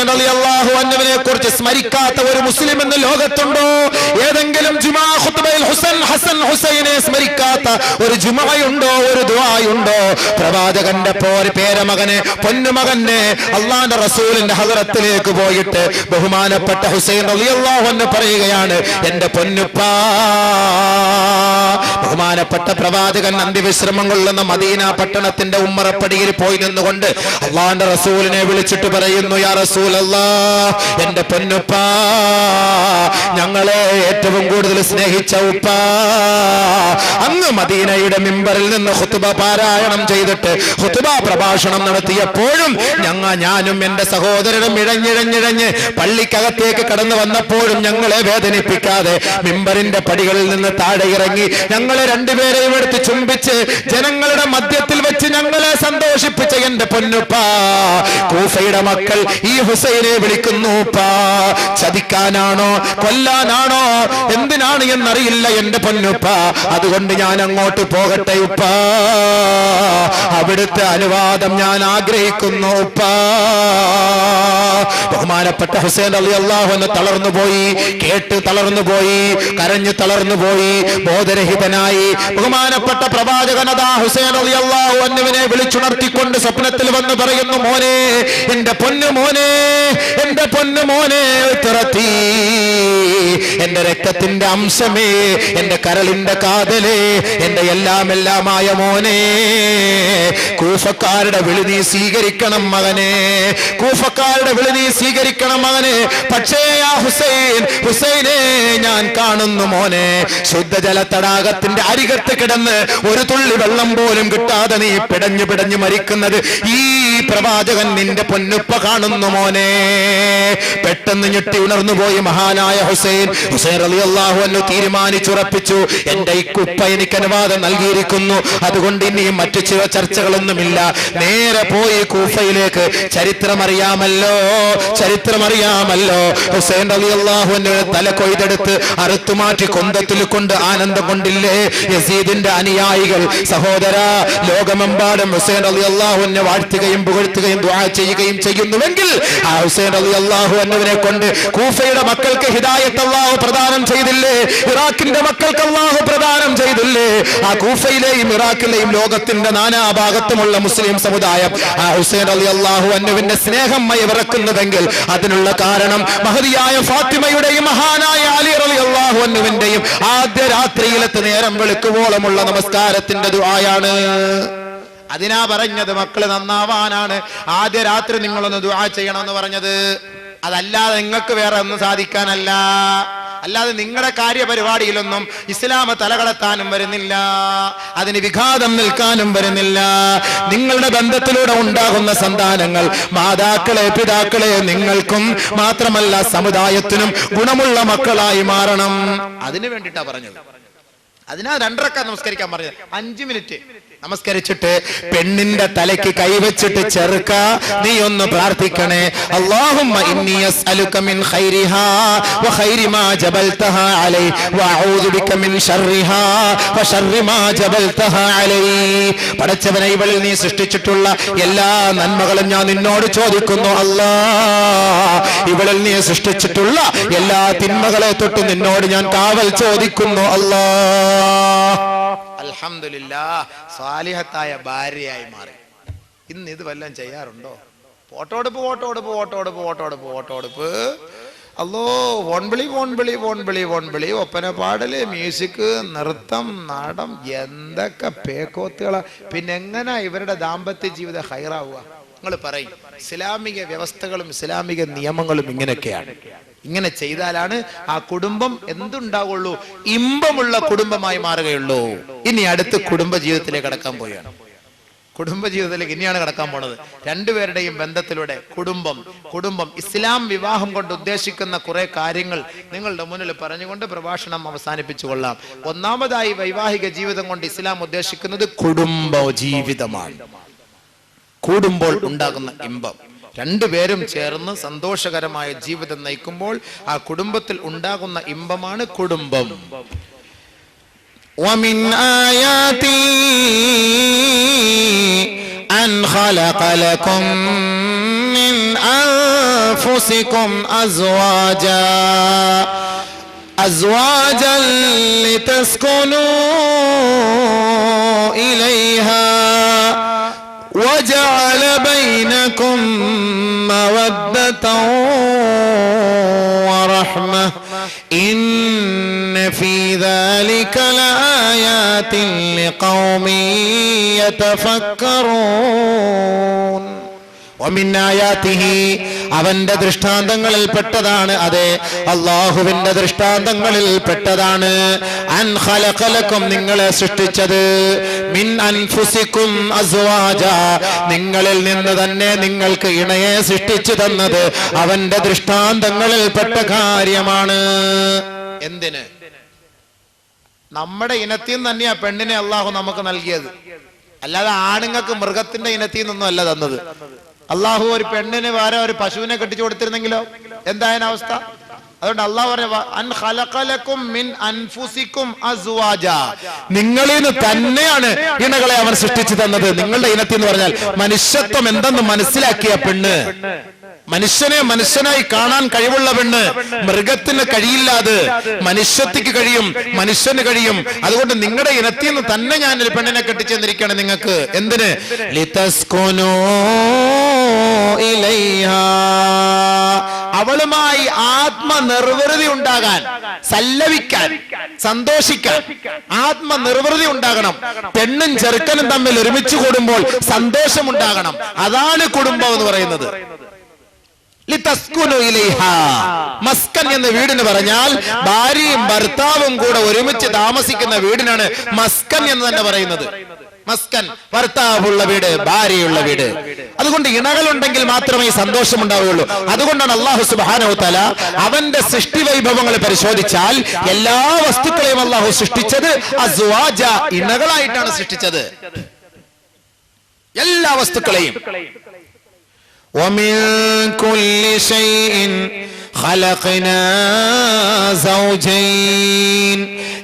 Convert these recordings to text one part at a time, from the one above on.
ഹുസൈൻ അലി അള്ളാഹു കുറിച്ച് സ്മരിക്കാത്ത ഒരു മുസ്ലിം എന്ന് ലോകത്തുണ്ടോ? ഏതെങ്കിലും ജുമാ ഖുത്ബയിൽ ഹുസൈൻ ഹസൻ ഹുസൈനെ സ്മരിക്കാത്ത ഒരു ജുമയുണ്ടോ? ഒരു ദുആയുണ്ടോ? പ്രവാചകന്റെ പോര് പേരമകനെ പൊന്നുമകനെ അള്ളാന്റെ റസൂലിന്റെ ഹദറത്തിലേക്ക് പോയിട്ട് ബഹുമാനപ്പെട്ട ഹുസൈൻ റളിയല്ലാഹു അൻഹു പറയുകയാണ് എന്റെ പൊന്നുപ്പാ ബഹുമാനപ്പെട്ട പ്രവാചകൻ അന്ത്യവിശ്രമം കൊള്ളുന്ന മദീന പട്ടണത്തിന്റെ ഉമ്മറപ്പടിയിൽ പോയി നിന്നുകൊണ്ട് അള്ളാന്റെ റസൂലിനെ വിളിച്ചിട്ട് പറയുന്നു യാ റസൂൽ അല്ലാ എന്റെ പൊന്നുപ്പാ ഞങ്ങളെ ഏറ്റവും കൂടുതൽ സ്നേഹിച്ച ഉപ്പ. അന്ന് മദീനയുടെ മിമ്പറിൽ നിന്ന് ഹുത്തുബ പാരായണം ചെയ്തിട്ട് ഹുത്തുബ പ്രഭാഷണം നടത്തിയപ്പോഴും ഞങ്ങ ഞാനും എന്റെ സഹോദരനും ഇഴഞ്ഞിഴഞ്ഞിഴഞ്ഞ് പള്ളിക്കകത്തേക്ക് കടന്നു വന്നപ്പോഴും ഞങ്ങളെ വേദനിപ്പിക്കാതെ മിമ്പറിന്റെ പടികളിൽ നിന്ന് താഴെ ഇറങ്ങി ഞങ്ങളെ രണ്ടുപേരെയും എടുത്ത് ചുംബിച്ച് ജനങ്ങളുടെ മധ്യത്തിൽ വെച്ച് ഞങ്ങളെ സന്തോഷിപ്പിച്ച എന്റെ പൊന്നുപ്പൂഫയുടെ മക്കൾ ഈ ഹുസൈനെ വിളിക്കുന്നു പാ ചതിക്കാനാണോ കൊല്ലാനാണോ എന്തിനാണ് എന്നറിയില്ല എന്റെ പൊന്നുപ്പ. അതുകൊണ്ട് ഞാൻ അങ്ങോട്ട് പോകട്ടെ ഉപ്പ. അവിടുത്തെ അനുവാദം ഞാൻ ആഗ്രഹിക്കുന്നു ഉപ്പാ. ബഹുമാനപ്പെട്ട ഹുസൈൻ അലി അള്ളാഹുന്ന് തളർന്നു പോയി കേട്ട് തളർന്നു പോയി കരഞ്ഞു തളർന്നു പോയി ബോധരഹിതനായി ബഹുമാനപ്പെട്ട പ്രവാചകനദാ ഹുസൈൻ അലി അള്ളാഹു വിളിച്ചുണർത്തിക്കൊണ്ട് സ്വപ്നത്തിൽ വന്ന് പറയുന്നു മോനെ എന്റെ പൊന്നു മോനെ എന്റെ പൊന്നു മോനെ തുറത്തി. എന്റെ രക്തത്തിന്റെ അംശമേ എന്റെ കരളിന്റെ കാതലേ എന്റെ എല്ലാം എല്ലാമായ മോനെ കൂഫക്കാരുടെ വിളി നീ സ്വീകരിക്കണം മകനെ കൂഫക്കാരുടെ വിളി നീ സ്വീകരിക്കണം മകനെ. പക്ഷേ ആ ഹുസൈൻ ഹുസൈനെ ഞാൻ കാണുന്നു മോനെ. ശുദ്ധജല തടാകത്തിന്റെ അരികത്ത് കിടന്ന് ഒരു തുള്ളി വെള്ളം പോലും കിട്ടാതെ നീ പിടഞ്ഞു പിടഞ്ഞു മരിക്കുന്നത് ഈ പ്രവാചകൻ നിന്റെ പൊന്നുപ്പ കാണുന്നു മോനെ. പെട്ടെന്ന് ഞെട്ടി ഉണർന്നു പോയി മഹാനായ ഹുസൈൻ. ഹുസൈൻ അലി അള്ളാഹു അല്ലു തീരുമാനിച്ചുറപ്പിച്ചു. എന്റെ ഈ കുപ്പ എനിക്ക് അനുവാദം നൽകിയിരിക്കുന്നു. അതുകൊണ്ട് ഇനിയും മറ്റു ചില ചർച്ചകളൊന്നുമില്ല. നേരെ പോയി കൂഫയിലേക്ക്. ചരിത്രമറിയാമല്ലോ. ചരിത്രമറിയാമല്ലോ. ഹുസൈൻ അലി അള്ളാഹുവിന്റെ തല കൊയ്തെടുത്ത് അറുത്തുമാറ്റി കൊന്തത്തിൽ കൊണ്ട് ആനന്ദം കൊണ്ടില്ലേ. യസീദിന്റെ അനുയായികൾ. സഹോദര ലോകമെമ്പാടും ഹുസൈൻ അലി അള്ളാഹുവിനെ വാഴ്ത്തുകയും പുകഴ്ത്തുകയും ദുആ ചെയ്യുകയും ചെയ്യുന്നുവെങ്കിൽ ആ ഹുസൈൻ അലി അള്ളാഹു കൊണ്ട് കൂഫയുടെ മക്കൾക്ക് ഹിദായത്ത് അള്ളാഹു പ്രദാനം ചെയ്തില്ലേ? ഇറാഖിന്റെ മക്കൾക്ക് അള്ളാഹു പ്രദാനം ചെയ്തില്ലേ? ആ കൂഫയിലെയും ഇറാഖിലെയും ലോകത്തിന്റെ നാനാഭാഗത്തുമുള്ള മുസ്ലിം സമുദായം ആ ഹുസൈൻ അലി അള്ളാഹു അന്നുവിന്റെ സ്നേഹം മയവിറക്കുന്നതെങ്കിൽ അതിനുള്ള കാരണം മഹതിയായ ഫാത്തിമയുടെയും മഹാനായ അലി അലി അള്ളാഹു അന്നുവിന്റെയും ആദ്യ രാത്രിയിലത്തെ നേരം വെളുക്കുവോളമുള്ള നമസ്കാരത്തിന്റെ ദുആയാണ്. അതിനാ പറഞ്ഞത് മക്കൾ നന്നാവാനാണ്. ആദ്യ രാത്രി നിങ്ങളൊന്ന് ദുആ ചെയ്യണമെന്ന് പറഞ്ഞത്. അതല്ലാതെ നിങ്ങൾക്ക് വേറെ ഒന്നും സാധിക്കാനല്ല. അല്ലാതെ നിങ്ങളുടെ കാര്യപരിപാടിയിലൊന്നും ഇസ്ലാമ തലകടത്താനും വരുന്നില്ല. അതിന് വിഘാതം നിൽക്കാനും വരുന്നില്ല. നിങ്ങളുടെ ബന്ധത്തിലൂടെ ഉണ്ടാകുന്ന സന്താനങ്ങൾ മാതാക്കളെ പിതാക്കളെ നിങ്ങൾക്കും മാത്രമല്ല സമുദായത്തിനും ഗുണമുള്ള മക്കളായി മാറണം. അതിനു വേണ്ടിയിട്ടാ പറഞ്ഞത്. അതിനാ രണ്ടരക്ക നമസ്കരിക്കാൻ പറഞ്ഞത്. അഞ്ചു മിനിറ്റ്. നമസ്കരിച്ചിട്ട് പെണ്ണിന്റെ തലയ്ക്ക് കൈവച്ചിട്ട് ചെറുക്ക നീ ഒന്ന് പ്രാർത്ഥിക്കണേ. അല്ലാഹുമ്മ ഇന്നി മിൻ ഖൈരിഹാ ജബൽതഹാ അലൈ ബിക മിൻ ശർരിഹാ ജബൽതഹാ അലൈ. ഇവളിൽ നീ സൃഷ്ടിച്ചിട്ടുള്ള എല്ലാ നന്മകളും ഞാൻ നിന്നോട് ചോദിക്കുന്നു. അല്ലാ ഇവളിൽ നീ സൃഷ്ടിച്ചിട്ടുള്ള എല്ലാ തിന്മകളെ തൊട്ട് നിന്നോട് ഞാൻ കാവൽ ചോദിക്കുന്നു. അല്ലാ. അൽഹംദുലില്ലാ സ്വാലിഹത്തായ ഭാര്യയായി മാറി. ഇന്ന് ഇത് വല്ലതും ചെയ്യാറുണ്ടോ? ഫോട്ടോടുപ്പ് ഫോട്ടോ എടുപ്പ് ഫോട്ടോ എടുപ്പ് അല്ലോ വോൺവിളി വോൺവിളി വോൺവിളി വോൺവിളി ഒപ്പന പാടൽ മ്യൂസിക് നൃത്തം നാടം എന്തൊക്കെ പേക്കോത്തുകളാ. പിന്നെ എങ്ങനെ ഇവരുടെ ദാമ്പത്യ ജീവിതം ഹൈറാവുക? നിങ്ങൾ പറയും ഇസ്ലാമിക വ്യവസ്ഥകളും ഇസ്ലാമിക നിയമങ്ങളും ഇങ്ങനെയൊക്കെയാണ്. ഇങ്ങനെ ചെയ്താലാണ് ആ കുടുംബം എന്തുണ്ടാവുള്ളൂ? ഇമ്പമുള്ള കുടുംബമായി മാറുകയുള്ളൂ. ഇനി അടുത്ത് കുടുംബ ജീവിതത്തിലേക്ക് കടക്കാൻ പോവുകയാണ്. കുടുംബ ജീവിതത്തിലേക്ക് ഇനിയാണ് കടക്കാൻ പോണത്. രണ്ടുപേരുടെയും ബന്ധത്തിലൂടെ കുടുംബം കുടുംബം ഇസ്ലാം വിവാഹം കൊണ്ട് ഉദ്ദേശിക്കുന്ന കുറെ കാര്യങ്ങൾ നിങ്ങളുടെ മുന്നിൽ പറഞ്ഞുകൊണ്ട് പ്രഭാഷണം അവസാനിപ്പിച്ചു കൊള്ളാം. ഒന്നാമതായി വൈവാഹിക ജീവിതം കൊണ്ട് ഇസ്ലാം ഉദ്ദേശിക്കുന്നത് കുടുംബ ജീവിതമാണ് കൂടുമ്പോൾ ഉണ്ടാകുന്ന ഇമ്പം രണ്ടുപേരും ചേർന്ന് സന്തോഷകരമായ ജീവിതം നയിക്കുമ്പോൾ ആ കുടുംബത്തിൽ ഉണ്ടാകുന്ന ഇമ്പമാണ് കുടുംബം ومن آياته أن خلق لكم من أنفسكم أزواجا أزواجا لتسكنوا إليها وجعل بينكم مودة ورحمة. إن في ذلك لآيات لقوم يتفكرون. അവന്റെ ദൃഷ്ടാന്തങ്ങളിൽ പെട്ടതാണ് അതെ. അള്ളാഹുവിന്റെ ദൃഷ്ടാന്തങ്ങളിൽ പെട്ടതാണ്. അൻ ഖലഖലക്കും നിങ്ങളെ സൃഷ്ടിച്ചത്. മിൻ അൻഫുസിക്കും അസ്വാജ. നിങ്ങളിൽ നിന്ന് തന്നെ നിങ്ങൾക്ക് ഇണയെ സൃഷ്ടിച്ചു തന്നത് അവന്റെ ദൃഷ്ടാന്തങ്ങളിൽ പെട്ട കാര്യമാണ്. എന്തിന്? നമ്മുടെ ഇനത്തിൽ നിന്ന് തന്നെയാ പെണ്ണിനെ അള്ളാഹു നമുക്ക് നൽകിയത്. അല്ലാതെ ആണുങ്ങൾക്ക് മൃഗത്തിന്റെ ഇനത്തിൽ നിന്നൊന്നും അല്ല തന്നത്. അള്ളാഹു ഒരു പെണ്ണിന് വേറെ ഒരു പശുവിനെ കെട്ടിച്ചു കൊടുത്തിരുന്നെങ്കിലോ? എന്തായാലും അവസ്ഥ? അതുകൊണ്ട് അള്ളാഹു പറഞ്ഞ നിങ്ങളിൽ നിന്ന് തന്നെയാണ് ഇണകളെ അവൻ സൃഷ്ടിച്ചു തന്നത്. നിങ്ങളുടെ ഇനത്തിൽ എന്ന് പറഞ്ഞാൽ മനുഷ്യത്വം എന്തെന്ന് മനസ്സിലാക്കിയ പെണ്ണ്. മനുഷ്യനെ മനുഷ്യനായി കാണാൻ കഴിവുള്ള പെണ്ണ്. മൃഗത്തിന് കഴിയില്ലാതെ മനുഷ്യത്തിക്ക് കഴിയും മനുഷ്യന് കഴിയും. അതുകൊണ്ട് നിങ്ങളുടെ ഇനത്തിൽ നിന്ന് തന്നെ ഞാൻ ഒരു പെണ്ണിനെ കെട്ടിച്ചെന്നിരിക്കുകയാണ് നിങ്ങൾക്ക്. എന്തിന്? ലിതസ്കുനൂ അവളുമായി ആത്മനിർവൃതി ഉണ്ടാകാൻ സല്ലവിക്കാൻ സന്തോഷിക്കാൻ ആത്മനിർവൃതി ഉണ്ടാകണം. പെണ്ണും ചെറുക്കനും തമ്മിൽ ഒരുമിച്ച് കൂടുമ്പോൾ സന്തോഷം ഉണ്ടാകണം അതാണ് കുടുംബം എന്ന് പറയുന്നത്. മസ്കൻ എന്ന വീടിന് പറഞ്ഞാൽ ഭാര്യയും ഭർത്താവും കൂടെ ഒരുമിച്ച് താമസിക്കുന്ന വീടിനാണ് മസ്കൻ എന്ന് തന്നെ പറയുന്നത്. മസ്കൻ ഭർത്താവുള്ള വീട് ഭാര്യയുള്ള വീട്. അതുകൊണ്ട് ഇണകളുണ്ടെങ്കിൽ മാത്രമേ സന്തോഷം ഉണ്ടാവുകയുള്ളൂ അതുകൊണ്ടാണ് അള്ളാഹു സുബാനോ തല അവന്റെ സൃഷ്ടി വൈഭവങ്ങൾ പരിശോധിച്ചാൽ എല്ലാ വസ്തുക്കളെയും അള്ളാഹു സൃഷ്ടിച്ചത് അസ്വാജ ഇണകളായിട്ടാണ് സൃഷ്ടിച്ചത്. എല്ലാ വസ്തുക്കളെയും. ومن كل شيء خلقنا زوجين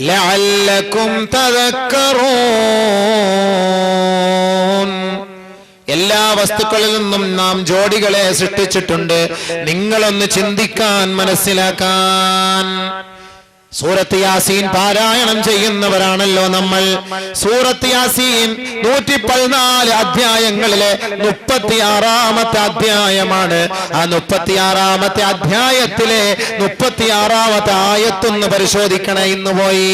لعلكم تذكرون എല്ലാ വസ്തുക്കളിൽ നിന്നും നാം ജോഡികളെ സൃഷ്ടിച്ചിട്ടുണ്ട് നിങ്ങളൊന്ന് ചിന്തിക്കാൻ മനസ്സിലാക്കാൻ സൂറത്ത് യാസീൻ പാരായണം ചെയ്യുന്നവരാണല്ലോ നമ്മൾ സൂറത്ത് യാസീൻ നൂറ്റി പതിനാല് അധ്യായങ്ങളിലെ മുപ്പത്തിയാറാമത്തെ അധ്യായമാണ് ആ മുപ്പത്തിയാറാമത്തെ അധ്യായത്തിലെ മുപ്പത്തിയാറാമത്തെ ആയത്തൊന്ന് പരിശോധിക്കണേ ഇന്ന് പോയി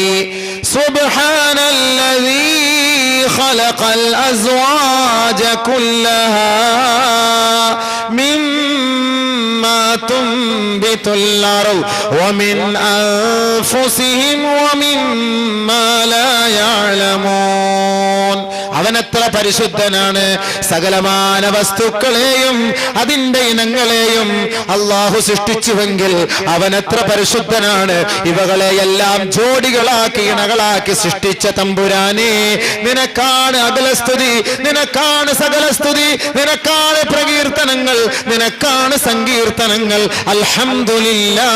സുബ്ഹാനല്ലദീ خلق الأزواج كلها مما تنبت الأرض ومن أنفسهم ومما لا يعلمون അവനത്ര പരിശുദ്ധനാണ് സകലമാന വസ്തുക്കളെയും അതിന്റെ ഇനങ്ങളെയും അള്ളാഹു സൃഷ്ടിച്ചുവെങ്കിൽ അവനത്ര പരിശുദ്ധനാണ് ഇവകളെയെല്ലാം ജോഡികളാക്കി ഇണകളാക്കി സൃഷ്ടിച്ച തമ്പുരാനെ നിനക്കാണ് അകലസ്തുതി നിനക്കാണ് സകലസ്തുതി നിനക്കാണ് പ്രകീർത്തനങ്ങൾ നിനക്കാണ് സങ്കീർത്തനങ്ങൾ അൽഹംദുലില്ലാ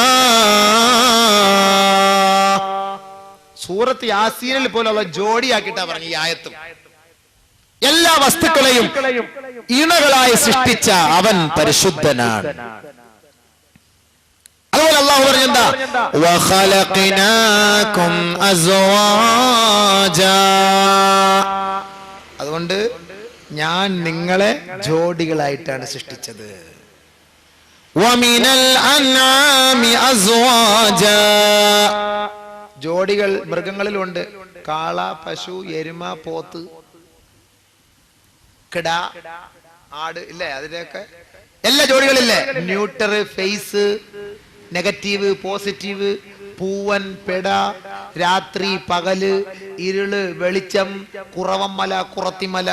സൂറത്ത് യാസീനിൽ പോലുള്ള ജോഡിയാക്കിട്ടാ പറഞ്ഞു ഈ ആയത്തും. എല്ലാ വസ്തുക്കളെയും ഇണകളായി സൃഷ്ടിച്ച അവൻ പരിശുദ്ധനാണ്. അതുപോലെ അള്ളാഹു പറഞ്ഞെന്താ? അതുകൊണ്ട് ഞാൻ നിങ്ങളെ ജോഡികളായിട്ടാണ് സൃഷ്ടിച്ചത്. വമിനൽ الأنعام أزواجا. ജോഡികൾ മൃഗങ്ങളിലുണ്ട്. കാള പശു എരുമ പോത്ത് കിട ആട് ഇല്ലേ? അതിന്റെയൊക്കെ എല്ലാ ജോഡികളില്ലേ? ന്യൂട്ടർ ഫേസ് നെഗറ്റീവ് പോസിറ്റീവ് പൂവൻ പെട രാത്രി പകൽ ഇരുൾ വെളിച്ചം കുറവമ്മല കുറത്തിമല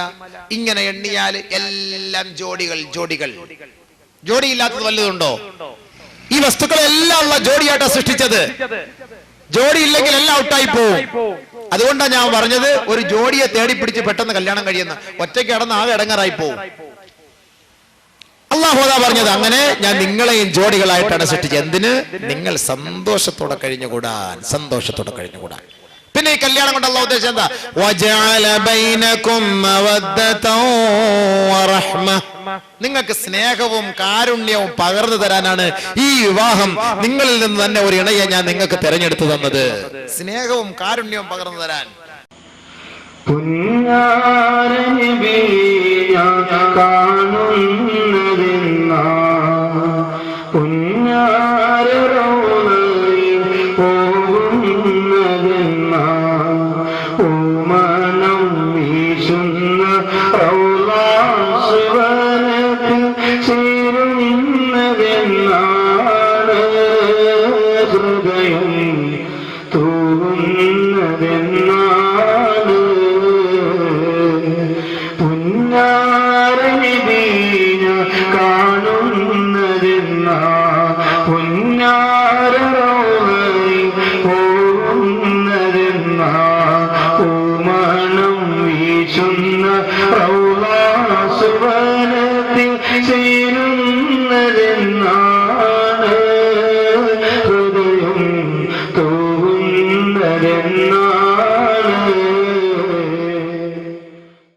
ഇങ്ങനെ എണ്ണിയാൽ എല്ലാം ജോഡികൾ ജോഡികൾ. ജോഡിയില്ലാത്തത് വല്ലതുണ്ടോ ഈ വസ്തുക്കളെല്ലാം ഉള്ള ജോഡിയായിട്ടാ സൃഷ്ടിച്ചത്. ജോഡി ഇല്ലെങ്കിൽ എല്ലാം ഔട്ടായി പോവും. അതുകൊണ്ടാണ് ഞാൻ പറഞ്ഞത് ഒരു ജോഡിയെ തേടി പിടിച്ച് പെട്ടെന്ന് കല്യാണം കഴിയുന്ന ഒറ്റയ്ക്ക് കടന്ന് ആകെ ഇടങ്ങാറായി പോവും. അള്ളാഹോദ പറഞ്ഞത് അങ്ങനെ ഞാൻ നിങ്ങളെയും ജോഡികളായിട്ടാണ് സൃഷ്ടിച്ചത്. എന്തിന്? നിങ്ങൾ സന്തോഷത്തോടെ കഴിഞ്ഞുകൂടാൻ സന്തോഷത്തോടെ കഴിഞ്ഞുകൂടാൻ. പിന്നെ ഈ കല്യാണം കൊണ്ട് അള്ളാഹ് ഉദ്ദേശിച്ചത് എന്താ? നിങ്ങൾക്ക് സ്നേഹവും കാരുണ്യവും പകർന്നു തരാനാണ് ഈ വിവാഹം നിങ്ങളിൽ നിന്ന് തന്നെ ഒരു ഇണയെ ഞാൻ നിങ്ങൾക്ക് തെരഞ്ഞെടുത്തു തന്നത്. സ്നേഹവും കാരുണ്യവും പകർന്നു തരാൻ. പുന്നാരനബി